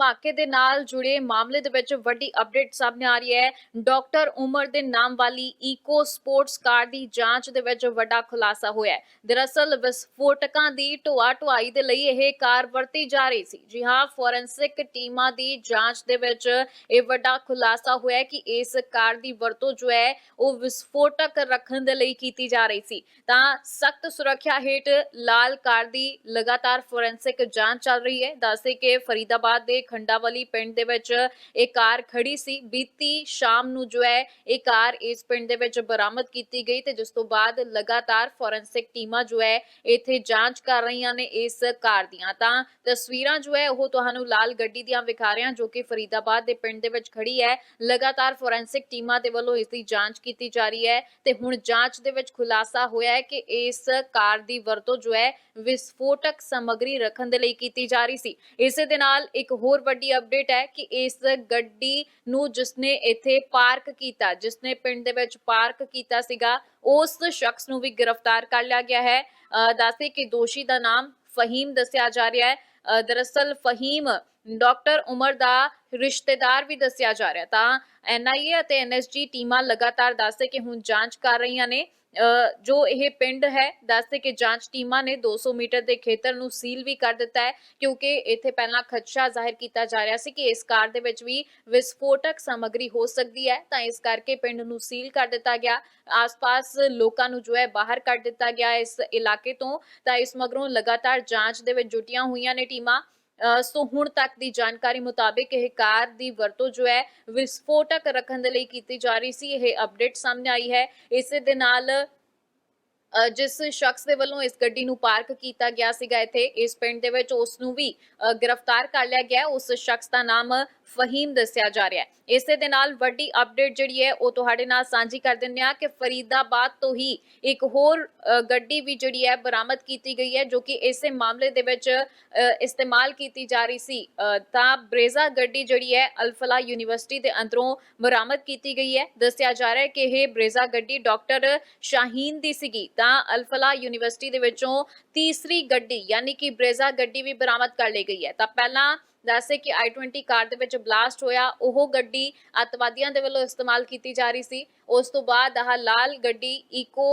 ਧਮਾਕੇ ਦੇ ਨਾਲ ਜੁੜੇ ਮਾਮਲੇ ਦੇ ਵਿੱਚ ਵੱਡੀ ਅਪਡੇਟ ਸਾਹਮਣੇ ਆ ਰਹੀ ਹੈ। ਡਾਕਟਰ ਉਮਰ ਦੇ ਨਾਮ ਵਾਲੀ ਈਕੋ ਸਪੋਰਟਸ ਕਾਰ ਦੀ ਜਾਂਚ ਦੇ ਵਿੱਚ ਵੱਡਾ ਖੁਲਾਸਾ ਹੋਇਆ ਹੈ। ਦਰਅਸਲ ਵਿਸਫੋਟਕਾਂ ਦੀ ਢੋਆ ਢੁਆਈ ਦੇ ਲਈ ਇਹ ਕਾਰ ਵਰਤੀ ਜਾ ਰਹੀ ਸੀ। ਜੀ ਹਾਂ ਫੋਰੈਂਸਿਕ ਟੀਮਾਂ ਦੀ ਜਾਂਚ ਦੇ ਵਿੱਚ ਇਹ ਵੱਡਾ ਖੁਲਾਸਾ ਹੋਇਆ ਕਿ ਇਸ ਕਾਰ ਦੀ ਵਰਤੋਂ ਜੋ ਹੈ, ਉਹ ਵਿਸਫੋਟਕ ਰੱਖਣ ਦੇ ਲਈ ਕੀਤੀ ਜਾ ਰਹੀ ਸੀ। ਤਾਂ ਸਖਤ ਸੁਰੱਖਿਆ ਹੇਠ ਲਾਲ ਕਾਰ ਦੀ ਲਗਾਤਾਰ ਫੋਰੈਂਸਿਕ ਜਾਂਚ ਚੱਲ ਰਹੀ ਹੈ। ਦੱਸਦੇ ਕਿ ਫਰੀਦਾਬਾਦ ਦੇ ਖੰਡਾਵਲੀ ਪਿੰਡ ਦੇ ਵਿੱਚ ਇਹ ਕਾਰ ਖੜੀ ਸੀ। ਬੀਤੀ ਸ਼ਾਮ ਨੂੰ ਜੋ ਹੈ, ਇਹ ਕਾਰ ਇਸ ਪਿੰਡ ਦੇ ਵਿੱਚ ਬਰਾਮਦ ਕੀਤੀ ਗਈ ਤੇ ਜਿਸ ਤੋਂ ਬਾਅਦ ਲਗਾਤਾਰ ਫੋਰੈਂਸਿਕ ਟੀਮਾਂ ਜੋ ਹੈ, ਇੱਥੇ ਜਾਂਚ ਕਰ ਰਹੀਆਂ ਨੇ ਇਸ ਕਾਰ ਦੀਆਂ। ਤਾਂ ਤਸਵੀਰਾਂ ਜੋ ਹੈ, ਉਹ ਤੁਹਾਨੂੰ ਲਾਲ ਗੱਡੀ ਦੀਆਂ ਵਿਖਾ ਰਹੇ ਹਾਂ, ਜੋ ਕਿ ਫਰੀਦਾਬਾਦ ਦੇ ਪਿੰਡ ਦੇ ਵਿੱਚ ਖੜੀ ਹੈ। ਲਗਾਤਾਰ ਫੋਰੈਂਸਿਕ ਟੀਮਾਂ ਦੇ ਵੱਲੋਂ ਇਸ ਦੀ ਜਾਂਚ ਕੀਤੀ ਜਾ ਰਹੀ ਹੈ ਤੇ ਹੁਣ ਜਾਂਚ ਦੇ ਵਿੱਚ ਖੁਲਾਸਾ ਹੋਇਆ ਹੈ ਕਿ ਇਸ ਕਾਰ ਦੀ ਵਰਤੋਂ ਜੋ ਹੈ, ਵਿਸਫੋਟਕ ਸਮੱਗਰੀ ਰੱਖਣ ਦੇ ਲਈ ਕੀਤੀ ਜਾ ਰਹੀ ਸੀ। ਇਸੇ ਦੇ ਨਾਲ ਇੱਕ ਹੋਰ ਵੱਡੀ ਅਪਡੇਟ ਹੈ ਕਿ ਇਸ ਗੱਡੀ ਨੂੰ ਜਿਸਨੇ ਇੱਥੇ ਪਾਰਕ ਕੀਤਾ, ਜਿਸਨੇ ਪਿੰਡ ਦੇ ਵਿੱਚ ਪਾਰਕ ਕੀਤਾ ਸੀਗਾ, ਉਸ ਸ਼ਖਸ ਨੂੰ ਵੀ ਗ੍ਰਿਫਤਾਰ ਕਰ ਲਿਆ ਗਿਆ ਹੈ। ਅਹ ਦੱਸਦੇ ਕਿ ਦੋਸ਼ੀ ਦਾ ਨਾਮ ਫਹੀਮ ਦੱਸਿਆ ਜਾ ਰਿਹਾ ਹੈ। ਅਹ ਦਰਅਸਲ ਫਹੀਮ ਡਾਕਟਰ ਉਮਰ ਦਾ ਰਿਸ਼ਤੇਦਾਰ ਵੀ ਦੱਸਿਆ ਜਾ ਰਿਹਾ ਤਾਂ ਐਨਆਈਏ ਅਤੇ ਐਨਐਸਜੀ ਟੀਮਾਂ ਲਗਾਤਾਰ ਦੱਸਦੇ ਕਿ ਹੁਣ ਜਾਂਚ ਕਰ ਰਹੀਆਂ ਨੇ। ਜੋ ਇਹ ਪਿੰਡ ਹੈ ਦੱਸਦੇ ਕਿ ਜਾਂਚ ਟੀਮਾਂ ਨੇ 200 ਮੀਟਰ ਦੇ ਖੇਤਰ ਨੂੰ ਸੀਲ ਵੀ ਕਰ ਦਿੱਤਾ ਹੈ, ਕਿਉਂਕਿ ਇੱਥੇ ਪਹਿਲਾਂ ਖਦਸ਼ਾ ਜ਼ਾਹਿਰ ਕੀਤਾ ਜਾ ਰਿਹਾ ਸੀ ਕਿ ਇਸ ਕਾਰ ਦੇ ਵਿੱਚ ਵੀ ਵਿਸਫੋਟਕ ਸਮੱਗਰੀ ਹੋ ਸਕਦੀ ਹੈ। ਤਾਂ ਇਸ ਕਰਕੇ ਪਿੰਡ ਨੂੰ ਸੀਲ ਕਰ ਦਿੱਤਾ ਗਿਆ। ਆਸ-ਪਾਸ ਲੋਕਾਂ ਨੂੰ ਜੋ ਹੈ, ਬਾਹਰ ਕੱਢ ਦਿੱਤਾ ਗਿਆ ਇਸ ਇਲਾਕੇ ਤੋਂ। ਤਾਂ ਇਸ ਮਗਰੋਂ ਲਗਾਤਾਰ ਜਾਂਚ ਦੇ ਵਿੱਚ ਜੁਟੀਆਂ ਹੋਈਆਂ ਨੇ ਟੀਮਾਂ। ਸੋ ਹੁਣ ਤੱਕ ਦੀ ਜਾਣਕਾਰੀ ਮੁਤਾਬਿਕ ਇਹ ਕਾਰ ਦੀ ਵਰਤੋਂ ਜੋ ਹੈ, ਵਿਸਫੋਟਕ ਰੱਖਣ ਦੇ ਲਈ ਕੀਤੀ ਜਾ ਰਹੀ ਸੀ। ਇਹ ਅਪਡੇਟ ਸਾਹਮਣੇ ਆਈ ਹੈ। ਇਸੇ ਦੇ ਨਾਲ ਜਿਸ ਸ਼ਖਸ ਦੇ ਵੱਲੋਂ ਇਸ ਗੱਡੀ ਨੂੰ ਪਾਰਕ ਕੀਤਾ ਗਿਆ ਸੀਗਾ ਇੱਥੇ, ਇਸ ਪਿੰਡ ਦੇ ਵਿੱਚ ਉਸ ਨੂੰ ਵੀ ਗ੍ਰਿਫਤਾਰ ਕਰ ਲਿਆ ਗਿਆ, ਉਸ ਸ਼ਖਸ ਦਾ ਨਾਮ ਫਹੀਮ ਦੱਸਿਆ ਜਾ ਰਿਹਾ ਹੈ। ਇਸੇ ਦੇ ਨਾਲ ਵੱਡੀ ਅਪਡੇਟ ਜਿਹੜੀ ਹੈ, ਉਹ ਤੁਹਾਡੇ ਨਾਲ ਸਾਂਝੀ ਕਰ ਦਿੰਦੇ ਆ ਕਿ ਫਰੀਦਾਬਾਦ ਤੋਂ ਹੀ ਇੱਕ ਹੋਰ ਗੱਡੀ ਵੀ ਜਿਹੜੀ ਹੈ, ਬਰਾਮਦ ਕੀਤੀ ਗਈ ਹੈ, ਜੋ ਕਿ ਇਸੇ ਮਾਮਲੇ ਦੇ ਵਿੱਚ ਇਸਤੇਮਾਲ ਕੀਤੀ ਜਾ ਰਹੀ ਸੀ। ਤਾਂ ਬ੍ਰੇਜ਼ਾ ਗੱਡੀ ਜਿਹੜੀ ਹੈ, ਅਲਫਲਾ ਯੂਨੀਵਰਸਿਟੀ ਦੇ ਅੰਦਰੋਂ ਬਰਾਮਦ ਕੀਤੀ ਗਈ ਹੈ। ਦੱਸਿਆ ਜਾ ਰਿਹਾ ਹੈ ਕਿ ਇਹ ਬ੍ਰੇਜ਼ਾ ਗੱਡੀ ਡਾਕਟਰ ਸ਼ਾਹੀਨ ਦੀ ਸੀਗੀ। ਤਾਂ ਅਲਫਲਾ ਯੂਨੀਵਰਸਿਟੀ ਦੇ ਵਿੱਚੋਂ ਤੀਸਰੀ ਗੱਡੀ, ਯਾਨੀ ਕਿ ਬ੍ਰੇਜ਼ਾ ਗੱਡੀ ਵੀ ਬਰਾਮਦ ਕਰ ਲਈ ਗਈ ਹੈ। ਤਾਂ ਪਹਿਲਾਂ ਦੱਸੇ ਕਿ i20 ਕਾਰ ਦੇ ਵਿੱਚ ਬਲਾਸਟ ਹੋਇਆ। ਉਹ ਗੱਡੀ ਅਤਵਾਦੀਆਂ ਦੇ ਵੱਲੋਂ ਇਸਤੇਮਾਲ ਕੀਤੀ ਜਾ ਰਹੀ ਸੀ। ਉਸ ਤੋਂ ਬਾਅਦ ਆਹ ਲਾਲ ਗੱਡੀ ਈਕੋ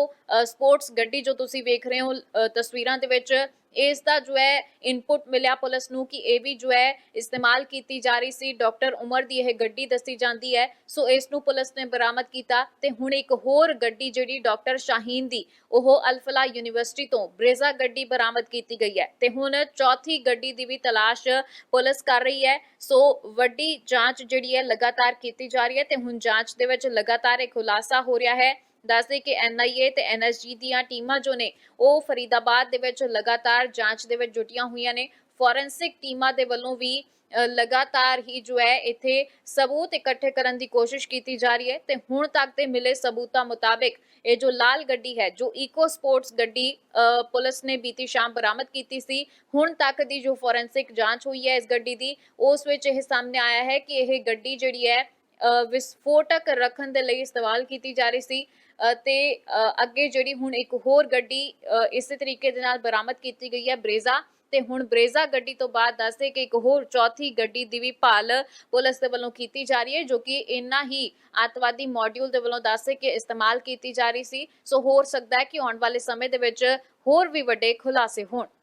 ਸਪੋਰਟਸ ਗੱਡੀ ਜੋ ਤੁਸੀਂ ਵੇਖ ਰਹੇ ਹੋ ਤਸਵੀਰਾਂ ਦੇ ਵਿੱਚ ਇਸ ਦਾ ਜੋ ਹੈ ਇਨਪੁਟ ਮਿਲਿਆ ਪੁਲਿਸ ਨੂੰ ਕਿ ਇਹ ਵੀ ਜੋ ਹੈ ਇਸਤੇਮਾਲ ਕੀਤੀ ਜਾ ਰਹੀ ਸੀ। ਡਾਕਟਰ ਉਮਰ ਦੀ ਇਹ ਗੱਡੀ ਦੱਸੀ ਜਾਂਦੀ ਹੈ। ਸੋ ਇਸ ਨੂੰ ਪੁਲਿਸ ਨੇ ਬਰਾਮਦ ਕੀਤਾ ਤੇ ਹੁਣ ਇੱਕ ਹੋਰ ਗੱਡੀ ਜਿਹੜੀ ਡਾਕਟਰ ਸ਼ਾਹੀਨ ਦੀ, ਉਹ ਅਲਫਲਾ ਯੂਨੀਵਰਸਿਟੀ ਤੋਂ ਬ੍ਰੇਜ਼ਾ ਗੱਡੀ ਬਰਾਮਦ ਕੀਤੀ ਗਈ ਹੈ। ਤੇ ਹੁਣ ਚੌਥੀ ਗੱਡੀ ਦੀ ਵੀ ਤਲਾਸ਼ ਪੁਲਿਸ ਕਰ ਰਹੀ ਹੈ। ਸੋ ਵੱਡੀ ਜਾਂਚ ਜਿਹੜੀ ਹੈ ਲਗਾਤਾਰ ਕੀਤੀ ਜਾ ਰਹੀ ਹੈ ਤੇ ਹੁਣ ਜਾਂਚ ਦੇ ਵਿੱਚ ਲਗਾਤਾਰ ਇਹ ਖੁਲਾਸਾ ਹੋ ਰਿਹਾ ਹੈ। ਦੱਸਦੇ ਕਿ ਐਨਆਈਏ ਤੇ ਐਨਐਸਜੀ ਦੀਆਂ ਟੀਮਾਂ ਜੋ ਨੇ, ਉਹ ਫਰੀਦਾਬਾਦ ਦੇ ਵਿੱਚ ਲਗਾਤਾਰ ਜਾਂਚ ਦੇ ਵਿੱਚ ਜੁਟੀਆਂ ਹੋਈਆਂ ਨੇ। ਫੋਰੈਂਸਿਕ ਟੀਮਾਂ ਦੇ ਵੱਲੋਂ ਵੀ ਲਗਾਤਾਰ ਹੀ ਜੋ ਹੈ, ਇੱਥੇ ਸਬੂਤ ਇਕੱਠੇ ਕਰਨ ਦੀ ਕੋਸ਼ਿਸ਼ ਕੀਤੀ ਜਾ ਰਹੀ ਹੈ ਤੇ ਹੁਣ ਤੱਕ ਦੇ ਮਿਲੇ ਸਬੂਤਾਂ ਮੁਤਾਬਿਕ ਇਹ ਜੋ ਲਾਲ ਗੱਡੀ ਹੈ, ਜੋ ਈਕੋ ਸਪੋਰਟਸ ਗੱਡੀ ਪੁਲਿਸ ਨੇ ਬੀਤੀ ਸ਼ਾਮ ਬਰਾਮਦ ਕੀਤੀ ਸੀ, ਹੁਣ ਤੱਕ ਦੀ ਜੋ ਫੋਰੈਂਸਿਕ ਜਾਂਚ ਹੋਈ ਹੈ ਇਸ ਗੱਡੀ ਦੀ, ਉਸ ਵਿੱਚ ਇਹ ਸਾਹਮਣੇ ਆਇਆ ਹੈ ਕਿ ਇਹ ਗੱਡੀ ਜਿਹੜੀ ਹੈ ਵਿਸਫੋਟਕ ਰੱਖਣ ਦੇ ਲਈ ਇਸਤੇਮਾਲ ਕੀਤੀ ਜਾ ਰਹੀ ਸੀ। ਅ, ਤੇ ਅੱਗੇ ਜਿਹੜੀ ਹੁਣ ਇੱਕ ਹੋਰ ਗੱਡੀ ਇਸੇ ਤਰੀਕੇ ਦੇ ਨਾਲ ਬਰਾਮਦ ਕੀਤੀ ਗਈ ਹੈ ਬ੍ਰੇਜ਼ਾ। ਤੇ ਹੁਣ ਬ੍ਰੇਜ਼ਾ ਗੱਡੀ ਤੋਂ ਬਾਅਦ ਦੱਸਦੇ ਕਿ ਇੱਕ ਹੋਰ ਚੌਥੀ ਗੱਡੀ ਦੀ ਵੀ ਭਾਲ ਪੁਲਿਸ ਦੇ ਵੱਲੋਂ ਕੀਤੀ ਜਾ ਰਹੀ ਹੈ ਜੋ ਕਿ ਇੰਨਾ ਹੀ ਆਤਵਾਦੀ ਮੋਡਿਊਲ ਦੇ ਵੱਲੋਂ ਦੱਸਦੇ ਕਿ ਇਸਤੇਮਾਲ ਕੀਤੀ ਜਾ ਰਹੀ ਸੀ। ਸੋ ਹੋ ਸਕਦਾ ਹੈ ਕਿ ਆਉਣ ਵਾਲੇ ਸਮੇਂ ਦੇ ਵਿੱਚ ਹੋਰ ਵੀ ਵੱਡੇ ਖੁਲਾਸੇ ਹੋਣ।